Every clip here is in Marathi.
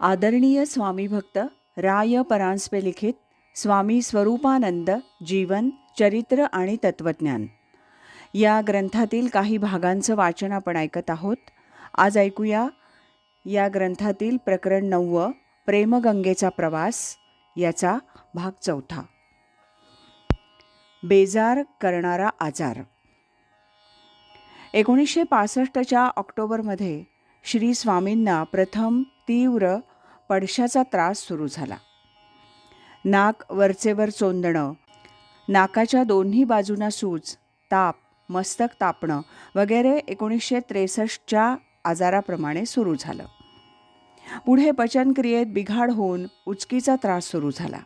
आदरणीय स्वामी भक्त राय परांजपे लिखित स्वामी स्वरूपानंद जीवन चरित्र आणि तत्वज्ञान. या ग्रंथातील काही भागांचं वाचन आपण ऐकत आहोत. आज ऐकूया या ग्रंथातील प्रकरण नववं प्रेमगंगेचा प्रवास याचा भाग चौथा. बेजार करणारा आजार. एकोणीसशे पासष्टच्या ऑक्टोबरमध्ये श्री स्वामींना प्रथम तीव्र पडशाचा त्रास सुरू झाला. नाक वरचेवर चोंदणं नाकाच्या दोन्ही बाजूंना सूज ताप मस्तक तापणं वगैरे एकोणीसशे त्रेसष्टच्या आजाराप्रमाणे सुरू झालं. पुढे पचनक्रियेत बिघाड होऊन उचकीचा त्रास सुरू झाला.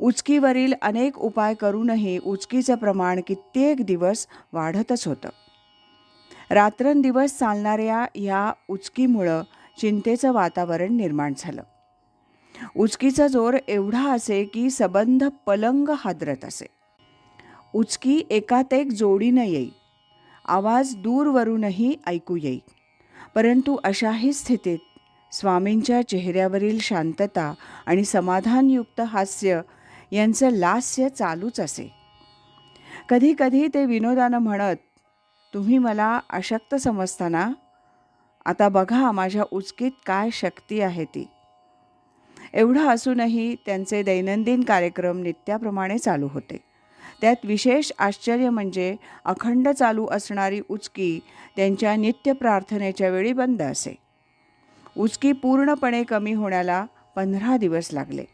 उचकीवरील अनेक उपाय करूनही उचकीचं प्रमाण कित्येक दिवस वाढतच होतं. रात्रंदिवस चालणाऱ्या ह्या उचकीमुळं चिंतेचं वातावरण निर्माण झालं. उचकीचा जोर एवढा असे की सबंध पलंग हादरत असे. उचकी एकात एक जोडीनं येई. आवाज दूरवरूनही ऐकू येई. परंतु अशाही स्थितीत स्वामींच्या चेहऱ्यावरील शांतता आणि समाधानयुक्त हास्य यांचं लास्य चालूच असे. कधीकधी ते विनोदानं म्हणत तुम्ही मला अशक्त समजताना आता बघा माझ्या उचकीत काय शक्ती आहे ती. एवढं असूनही त्यांचे दैनंदिन कार्यक्रम नित्याप्रमाणे चालू होते. त्यात विशेष आश्चर्य म्हणजे अखंड चालू असणारी उचकी त्यांच्या नित्य प्रार्थनेच्या वेळी बंद असे. उचकी पूर्णपणे कमी होण्याला पंधरा दिवस लागले.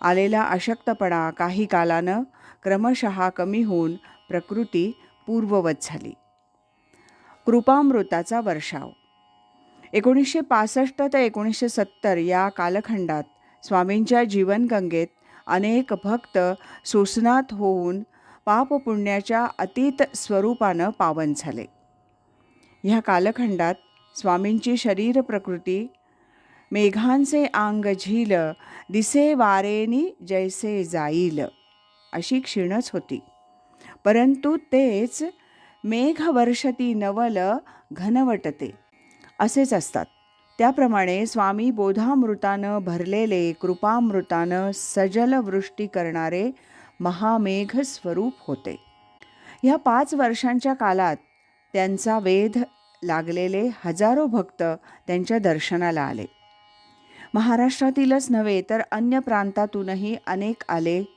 आलेला अशक्तपणा काही कालानं क्रमशः कमी होऊन प्रकृती पूर्ववत झाली. कृपामृताचा वर्षाव. एकोणीसशे पासष्ट ते एकोणीसशे सत्तर या कालखंडात स्वामींच्या जीवनगंगेत अनेक भक्त सोसनात होऊन पापपुण्याच्या अतीत स्वरूपानं पावन झाले. ह्या कालखंडात स्वामींची शरीर प्रकृती मेघांचे आंग झील दिसे वारेनी जैसे जाईल अशी क्षीणच होती. परंतु तेच मेघवर्षती नवल घनवटते. असेच असतात. त्याप्रमाणे स्वामी बोधामृतानं भरलेले कृपामृतानं सजल वृष्टी करणारे महामेघ स्वरूप होते. ह्या पाच वर्षांच्या कालात त्यांचा वेध लागलेले हजारो भक्त त्यांच्या दर्शनाला आले. महाराष्ट्रातीलच नव्हे तर अन्य प्रांतातूनही अनेक आले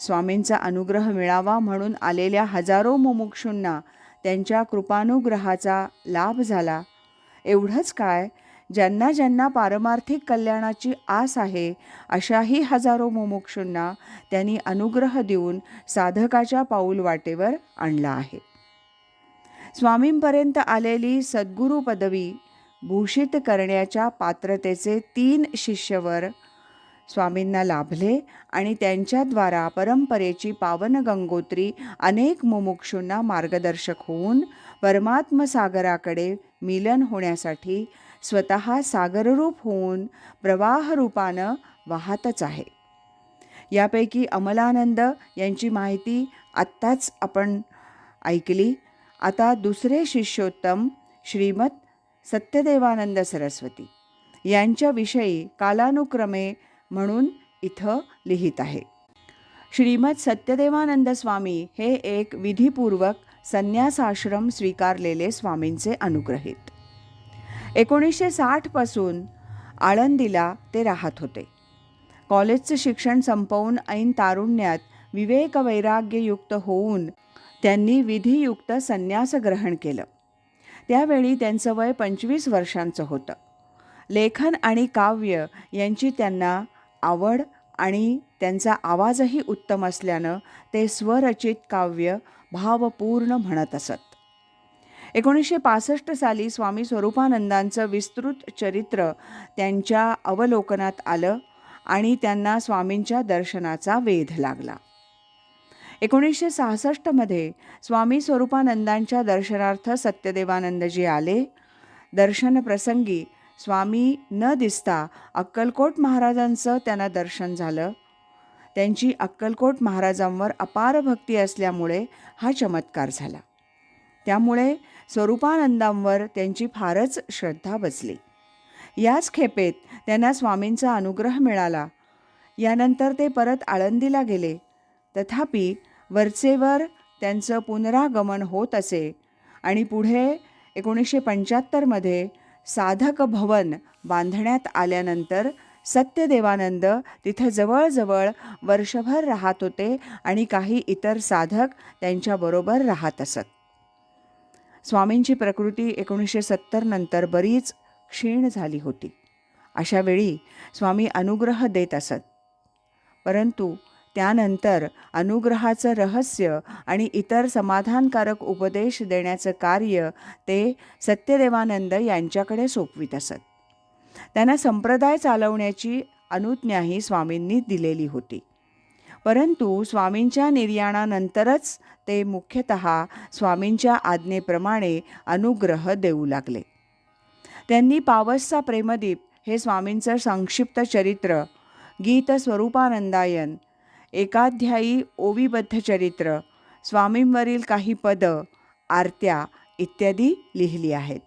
स्वामींचा अनुग्रह मिळावा म्हणून आलेल्या हजारो मुमुक्षूंना त्यांच्या कृपानुग्रहाचा लाभ झाला. एवढंच काय ज्यांना ज्यांना पारमार्थिक कल्याणाची आस आहे अशाही हजारो मुमुक्षूंना त्यांनी अनुग्रह देऊन साधकाच्या पाऊल वाटेवर आणला आहे. स्वामींपर्यंत आलेली सद्गुरू पदवी भूषित करण्याच्या पात्रतेचे तीन शिष्यवर स्वामींना लाभले आणि त्यांच्याद्वारा परंपरेची पावन गंगोत्री अनेक मुमुक्षूंना मार्गदर्शक होऊन परमात्मसागराकडे मिलन होण्यासाठी स्वतः सागररूप होऊन प्रवाहरूपानं वाहतच आहे. यापैकी अमलानंद यांची माहिती आत्ताच आपण ऐकली. आता दुसरे शिष्योत्तम श्रीमत सत्यदेवानंद सरस्वती. यांच्याविषयी कालानुक्रमे म्हणून इथं लिहित आहे. श्रीमद सत्यदेवानंद स्वामी हे एक विधीपूर्वक संन्यासाश्रम स्वीकारलेले स्वामींचे अनुग्रहित. एकोणीसशे साठपासून आळंदीला ते राहत होते. कॉलेजचं शिक्षण संपवून ऐन तारुण्यात विवेक वैराग्ययुक्त होऊन त्यांनी विधियुक्त संन्यास ग्रहण केलं. त्यावेळी त्यांचं वय पंचवीस वर्षांचं होतं. लेखन आणि काव्य यांची त्यांना आवड आणि त्यांचा आवाजही उत्तम असल्यानं ते स्वरचित काव्य भावपूर्ण म्हणत असत. एकोणीसशे पासष्ट साली स्वामी स्वरूपानंदांचं विस्तृत चरित्र त्यांच्या अवलोकनात आलं आणि त्यांना स्वामींच्या दर्शनाचा वेध लागला. एकोणीसशे सहासष्टमध्ये स्वामी स्वरूपानंदांच्या दर्शनार्थ सत्यदेवानंदजी आले. दर्शनप्रसंगी स्वामी न दिसता अक्कलकोट महाराजांचं त्यांना दर्शन झालं. त्यांची अक्कलकोट महाराजांवर अपार भक्ती असल्यामुळे हा चमत्कार झाला. त्यामुळे स्वरूपानंदांवर त्यांची फारच श्रद्धा बसली. याच खेपेत त्यांना स्वामींचा अनुग्रह मिळाला. यानंतर ते परत आळंदीला गेले. तथापि वरचेवर त्यांचं पुनरागमन होत असे आणि पुढे एकोणीसशे पंच्याहत्तरमध्ये साधक भवन बांधण्यात आल्यानंतर सत्यदेवानंद तिथे जवळजवळ वर्षभर राहत होते आणि काही इतर साधक त्यांच्याबरोबर राहत असत. स्वामींची प्रकृती एकोणीसशे सत्तर नंतर बरीच क्षीण झाली होती. अशावेळी स्वामी अनुग्रह देत असत. परंतु त्यानंतर अनुग्रहाचं रहस्य आणि इतर समाधानकारक उपदेश देण्याचं कार्य ते सत्यदेवानंद यांच्याकडे सोपवित असत. त्यांना संप्रदाय चालवण्याची अनुज्ञाही स्वामींनी दिलेली होती. परंतु स्वामींच्या निर्याणानंतरच ते मुख्यतः स्वामींच्या आज्ञेप्रमाणे अनुग्रह देऊ लागले. त्यांनी पावसचा प्रेमदीप हे स्वामींचं संक्षिप्त चरित्र गीत स्वरूपानंदायन एकाध्यायी ओवीबद्ध चरित्र स्वामींवरील काही पदं आरत्या इत्यादी लिहिली आहेत.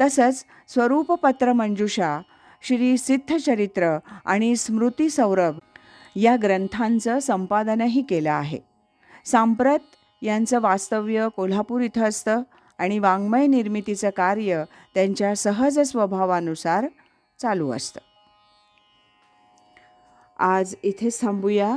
तसंच स्वरूपपत्र मंजुषा श्री सिद्धचरित्र आणि स्मृती सौरभ या ग्रंथांचं संपादनही केलं आहे. सांप्रत यांचं वास्तव्य कोल्हापूर इथं असतं आणि वाङ्मय निर्मितीचं कार्य त्यांच्या सहज स्वभावानुसार चालू असतं. आज इथेच थांबूया.